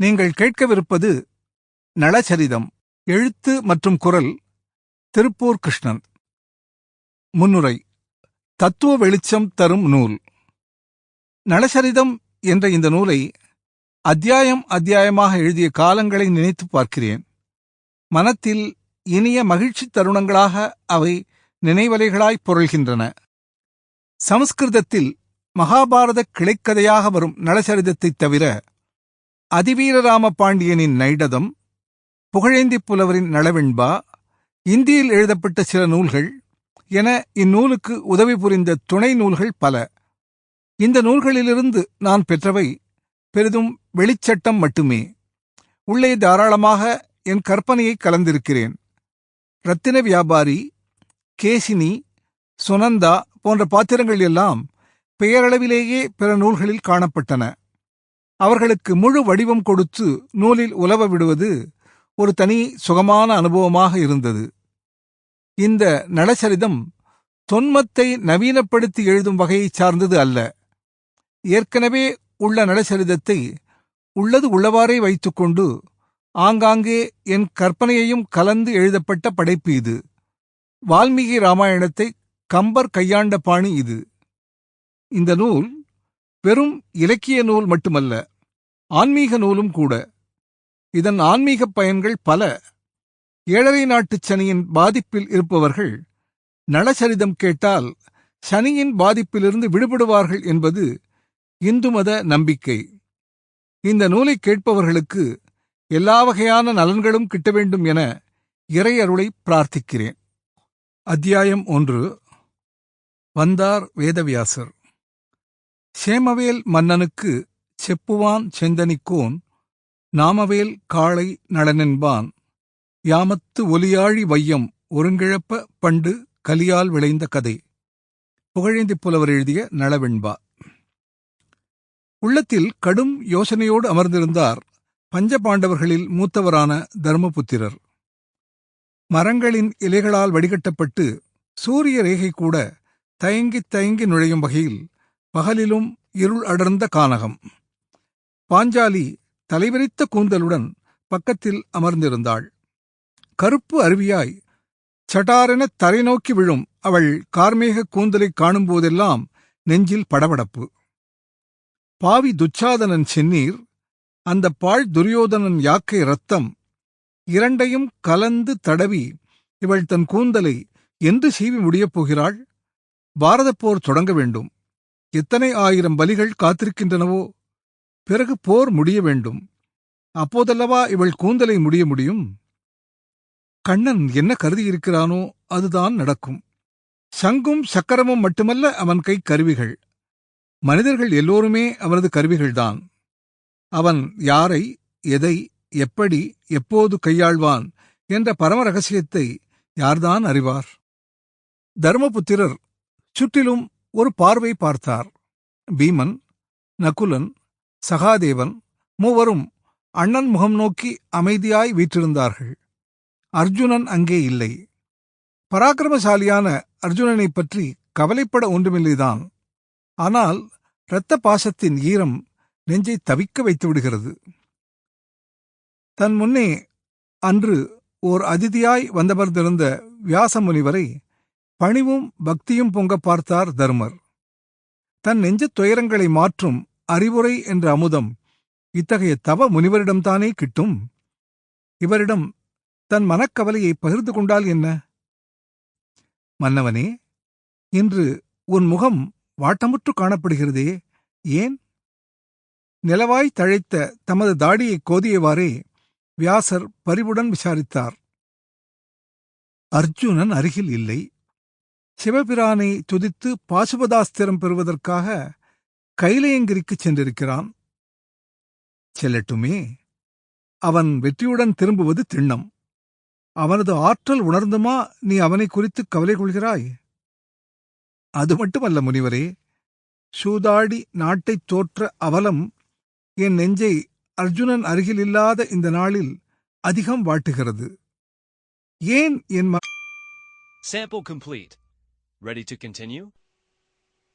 நீங்கள் கேட்கவிருப்பது நளச்சரிதம் எழுத்து மற்றும் குரல் திருப்பூர் கிருஷ்ணன். முன்னுரை தத்துவ வெளிச்சம் தரும் நூல். நளச்சரிதம் என்ற இந்த நூலை அத்தியாயம் அத்தியாயமாக எழுதிய காலங்களை நினைத்து பார்க்கிறேன். மனத்தில் இனிய மகிழ்ச்சி தருணங்களாக அவை நினைவலைகளாய் பொருள்கின்றன. சமஸ்கிருதத்தில் மகாபாரத கிளைக்கதையாக வரும் நளசரிதத்தைத் தவிர அதிவீரராம பாண்டியனின் நைடதம் புகழேந்தி புலவரின் நளவெண்பா இந்தியில் எழுதப்பட்ட சில நூல்கள் என இந்நூலுக்கு உதவி புரிந்த துணை நூல்கள் பல. இந்த நூல்களிலிருந்து நான் பெற்றவை பெரிதும் வெளிச்சட்டம் மட்டுமே. உள்ளே தாராளமாக என் கற்பனையை கலந்திருக்கிறேன். ரத்தின வியாபாரி கேசினி சுனந்தா போன்ற பாத்திரங்கள் எல்லாம் பெயரளவிலேயே பிற நூல்களில் காணப்பட்டன. அவர்களுக்கு முழு வடிவம் கொடுத்து நூலில் உலவ விடுவது ஒரு தனி சுகமான அனுபவமாக இருந்தது. இந்த நளச்சரிதம் தொன்மத்தை நவீனப்படுத்தி எழுதும் வகையைச் சார்ந்தது அல்ல. ஏற்கனவே உள்ள நளச்சரிதத்தை உள்ளது உள்ளவாறே வைத்துக்கொண்டு ஆங்காங்கே என் கற்பனையையும் கலந்து எழுதப்பட்ட படைப்பு இது. வால்மீகி ராமாயணத்தை கம்பர் கையாண்ட பாணி இது. இந்த நூல் வெறும் இலக்கிய நூல் மட்டுமல்ல ஆன்மீக நூலும் கூட. இதன் ஆன்மீக பயன்கள் பல. ஏழரை நாட்டுச் சனியின் பாதிப்பில் இருப்பவர்கள் நலச்சரிதம் கேட்டால் சனியின் பாதிப்பிலிருந்து விடுபடுவார்கள் என்பது இந்து மத நம்பிக்கை. இந்த நூலை கேட்பவர்களுக்கு எல்லா வகையான நலன்களும் கிட்ட வேண்டும் என இறையருளை பிரார்த்திக்கிறேன். அத்தியாயம் ஒன்று. வந்தார் வேதவியாசர். சேமவேல் மன்னனுக்கு செப்புவான் செந்தனிக்கோன் நாமவேல் காளை நளனென்பான். யாமத்து ஒலியாழி வையம் ஒருங்கிழப்ப பண்டு கலியால் விளைந்த கதை. புகழேந்தி புலவர் எழுதிய நளவெண்பா. உள்ளத்தில் கடும் யோசனையோடு அமர்ந்திருந்தார் பஞ்சபாண்டவர்களில் மூத்தவரான தர்மபுத்திரர். மரங்களின் இலைகளால் வடிகட்டப்பட்டு சூரிய ரேகை கூட தயங்கித் தயங்கி நுழையும் வகையில் பகலிலும் இருள் அடர்ந்த கானகம். பாஞ்சாலி தலைவிரித்த கூந்தலுடன் பக்கத்தில் அமர்ந்திருந்தாள். கருப்பு அருவியாய் சட்டாரென தரை நோக்கி விழும் அவள் கார்மேக கூந்தலைக் காணும்போதெல்லாம் நெஞ்சில் படபடப்பு. பாவி துச்சாதனன் செந்நீர் அந்த பாழ் துரியோதனன் யாக்கை ரத்தம் இரண்டையும் கலந்து தடவி இவள் தன் கூந்தலை என்று சீவி முடியப் போகிறாள்? பாரதப் போர் தொடங்க வேண்டும். எத்தனை ஆயிரம் பலிகள் காத்திருக்கின்றனவோ பிறகு போர் முடிய வேண்டும். அப்போதல்லவா இவள் கூந்தலை முடிய முடியும்? கண்ணன் என்ன கருதியிருக்கிறானோ அதுதான் நடக்கும். சங்கும் சக்கரமும் மட்டுமல்ல அவன் கை கருவிகள். மனிதர்கள் எல்லோருமே அவனது கருவிகள்தான். அவன் யாரை எதை எப்படி எப்போது கையாள்வான் என்ற பரம ரகசியத்தை யார்தான் அறிவார்? தர்மபுத்திரர் சுற்றிலும் ஒரு பார்வை பார்த்தார். பீமன் நகுலன் சகாதேவன் மூவரும் அண்ணன் முகம் நோக்கி அமைதியாய் வீற்றிருந்தார்கள். அர்ஜுனன் அங்கே இல்லை. பராக்கிரமசாலியான அர்ஜுனனைப் பற்றி கவலைப்பட ஒன்றுமில்லைதான். ஆனால் இரத்த பாசத்தின் ஈரம் நெஞ்சை தவிக்க வைத்து விடுகிறது. தன் முன்னே அன்று ஓர் அதிதியாய் வந்தமர்ந்திருந்த வியாசமுனிவரை பணிவும் பக்தியும் பொங்க பார்த்தார் தர்மர். தன் நெஞ்சத் துயரங்களை மாற்றும் அறிவுரை என்ற அமுதம் இத்தகைய தவ முனிவரிடம்தானே கிட்டும்? இவரிடம் தன் மனக்கவலையை பகிர்ந்து கொண்டால் என்ன? மன்னவனே இன்று உன் முகம் வாட்டமுற்று காணப்படுகிறதே ஏன்? நிலவாய் தழைத்த தமது தாடியை கோதியவாறே வியாசர் பரிவுடன் விசாரித்தார். அர்ஜுனன் அருகில் இல்லை. சிவபிரானை துதித்து பாசுபதாஸ்திரம் பெறுவதற்காக கைலையங்கிரிக்குச் சென்றிருக்கிறான். செல்லட்டுமே அவன் வெற்றியுடன் திரும்புவது திண்ணம். அவனது ஆற்றல் உணர்ந்துமா நீ அவனை குறித்து கவலை கொள்கிறாய்? அது மட்டுமல்ல முனிவரே சூதாடி நாட்டைத் தோற்ற அவலம் என் நெஞ்சை அர்ஜுனன் அருகில் இல்லாத இந்த நாளில் அதிகம் வாட்டுகிறது. ஏன் என் Sample complete. Ready to continue?